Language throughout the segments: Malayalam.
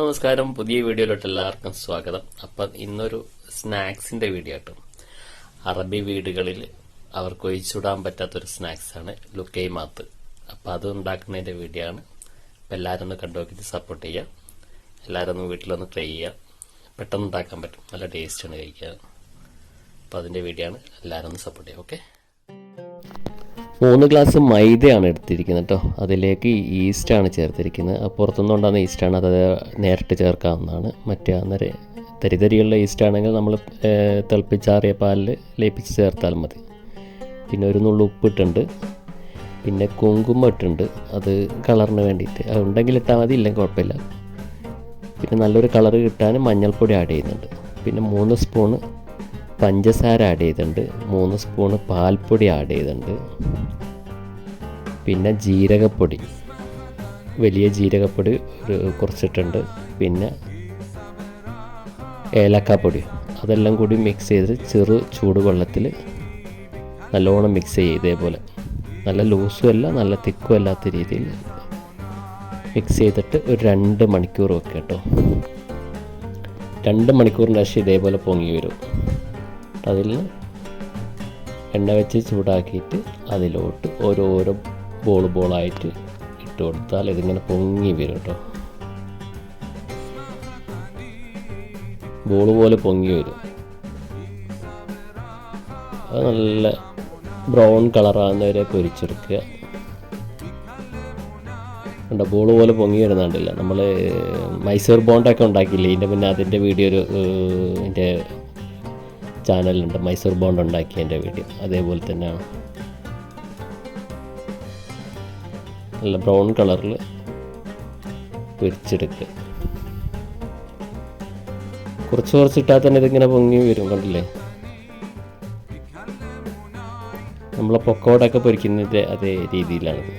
നമസ്കാരം. പുതിയ വീഡിയോയിലോട്ട് എല്ലാവർക്കും സ്വാഗതം. അപ്പം ഇന്നൊരു സ്നാക്സിന്റെ വീഡിയോ ആട്ടോ അറബി വീടുകളിൽ അവർക്ക് ഒഴിച്ചുവിടാൻ പറ്റാത്തൊരു സ്നാക്സാണ് ലുക്കൈമാത്ത്. അപ്പം അത് ഉണ്ടാക്കുന്നതിന്റെ വീഡിയോ ആണ്. അപ്പം എല്ലാവരും ഒന്ന് കണ്ടു നോക്കിയിട്ട് സപ്പോർട്ട് ചെയ്യുക. എല്ലാവരും ഒന്ന് വീട്ടിലൊന്ന് ട്രൈ ചെയ്യുക. പെട്ടെന്ന് ഉണ്ടാക്കാൻ പറ്റും. നല്ല ടേസ്റ്റാണ് കഴിക്കുക അപ്പം അതിന്റെ വീഡിയോ ആണ്. എല്ലാവരും ഒന്ന് സപ്പോർട്ട് ചെയ്യുക. ഓക്കെ മൂന്ന് ഗ്ലാസ് മൈദയാണ് എടുത്തിരിക്കുന്നത് കേട്ടോ അതിലേക്ക് ഈസ്റ്റാണ് ചേർത്തിരിക്കുന്നത്. പുറത്തുനിന്ന് കൊണ്ടുവന്ന ഈസ്റ്റാണ് അത് നേരിട്ട് ചേർക്കാവുന്നതാണ്. മറ്റേ അന്നേരം തരിതരിയുള്ള ഈസ്റ്റാണെങ്കിൽ നമ്മൾ തിളപ്പിച്ചാറിയ പാലിൽ ലയിപ്പിച്ച് ചേർത്താൽ മതി. പിന്നെ ഒരു നുള്ളു ഉപ്പിട്ടുണ്ട് പിന്നെ കുങ്കുമ ഇട്ടുണ്ട് അത് കളറിന് വേണ്ടിയിട്ട്. അത് ഉണ്ടെങ്കിൽ ഇട്ടാൽ മതി ഇല്ലെങ്കിൽ കുഴപ്പമില്ല. പിന്നെ നല്ലൊരു കളർ കിട്ടാൻ മഞ്ഞൾപ്പൊടി ആഡ് ചെയ്യുന്നുണ്ട്. പിന്നെ മൂന്ന് സ്പൂണ് പഞ്ചസാര ആഡ് ചെയ്തിട്ടുണ്ട്. മൂന്ന് സ്പൂണ് പാൽപ്പൊടി ആഡ് ചെയ്തിട്ടുണ്ട്. പിന്നെ ജീരകപ്പൊടി. വലിയ ജീരകപ്പൊടി കുറച്ചിട്ടുണ്ട്. പിന്നെ ഏലക്കാപ്പൊടി. അതെല്ലാം കൂടി മിക്സ് ചെയ്ത് ചെറു ചൂടുവെള്ളത്തിൽ നല്ലോണം മിക്സ് ചെയ്യുക ഇതേപോലെ. നല്ല ലൂസും അല്ല നല്ല തിക്കും അല്ലാത്ത രീതിയിൽ മിക്സ് ചെയ്തിട്ട് ഒരു രണ്ട് മണിക്കൂർ വെക്കുക കേട്ടോ. രണ്ട് മണിക്കൂറിന്റെ ശേഷം ഇതേപോലെ പൊങ്ങി വരും. അതിൽ എണ്ണ വെച്ച് ചൂടാക്കിയിട്ട് അതിലോട്ട് ഓരോരോ ബോൾ ബോളായിട്ട് ഇട്ട് കൊടുത്താൽ ഇതിങ്ങനെ പൊങ്ങി വരും കേട്ടോ. ബോൾ പോലെ പൊങ്ങി വരും. അത് നല്ല ബ്രൗൺ കളറാകുന്നവരെ പൊരിച്ചെടുക്കുക. ഉണ്ട് ബോൾ പോലെ പൊങ്ങി വരുന്നുണ്ടല്ല. നമ്മൾ മൈസൂർ ബോണ്ടൊക്കെ ഉണ്ടാക്കിയില്ലേ? ഇതിന്റെ പിന്നെ അതിന്റെ വീഡിയോ ഒരു എന്റെ ചാനലുണ്ട് മൈസൂർ ബോണ്ട് ഉണ്ടാക്കിയതിന്റെ വീഡിയോ. അതേപോലെ തന്നെയാണ് നല്ല ബ്രൗൺ കളറിൽ പൊരിച്ചെടുക്കുക കുറച്ച് കുറച്ചിട്ടാൽ തന്നെ ഇതിങ്ങനെ പൊങ്ങി വരും കണ്ടില്ലേ? നമ്മളെ പൊക്കോടൊക്കെ പൊരിക്കുന്നതിന്റെ അതേ രീതിയിലാണിത്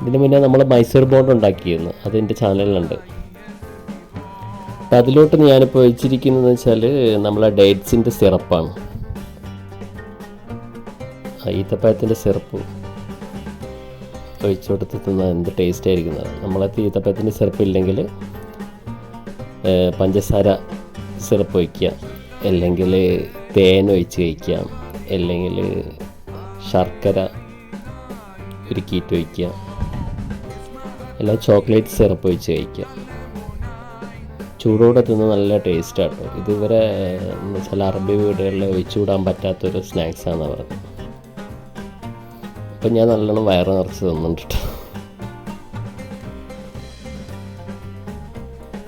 ഇതിന് മുന്നേ നമ്മൾ മൈസൂർ ബോണ്ട് ഉണ്ടാക്കിയിരുന്നു. അതെന്റെ ചാനലിലുണ്ട്. അപ്പം അതിലോട്ട് ഞാനിപ്പോൾ വെച്ചിരിക്കുന്നതെന്ന് വെച്ചാൽ നമ്മളെ ഡേറ്റ്സിന്റെ സിറപ്പാണ്. ഈത്തപ്പഴത്തിന്റെ സിറപ്പ്. ഒഴിച്ചു കൊടുത്ത് എന്ത് ടേസ്റ്റ് ആയിരിക്കുന്നത് നമ്മളെ ഈത്തപ്പഴത്തിന്റെ സിറപ്പ് ഇല്ലെങ്കിൽ പഞ്ചസാര സിറപ്പ് ഒഴിക്കുക. അല്ലെങ്കിൽ തേൻ ഒഴിച്ച് കഴിക്കാം അല്ലെങ്കിൽ ശർക്കര ഉരുക്കിയിട്ട് ഒഴിക്കുക. അല്ലെങ്കിൽ ചോക്ലേറ്റ് സിറപ്പ് ഒഴിച്ച് കഴിക്കുക. ചൂടോടെ തിന്ന് നല്ല ടേസ്റ്റ് ആട്ടോ ഇതുവരെ ചില അറബി വീടുകളിൽ ഒഴിച്ചുകൂടാൻ പറ്റാത്തൊരു സ്നാക്സാണെന്ന് പറഞ്ഞത്. അപ്പം ഞാൻ നല്ലോണം വയറ് നിറച്ച് തിന്നിട്ടുണ്ട്.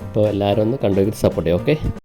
അപ്പോൾ എല്ലാവരും ഒന്ന് കണ്ടുപിടിച്ച് സപ്പോർട്ട് ചെയ്യാം ഓക്കെ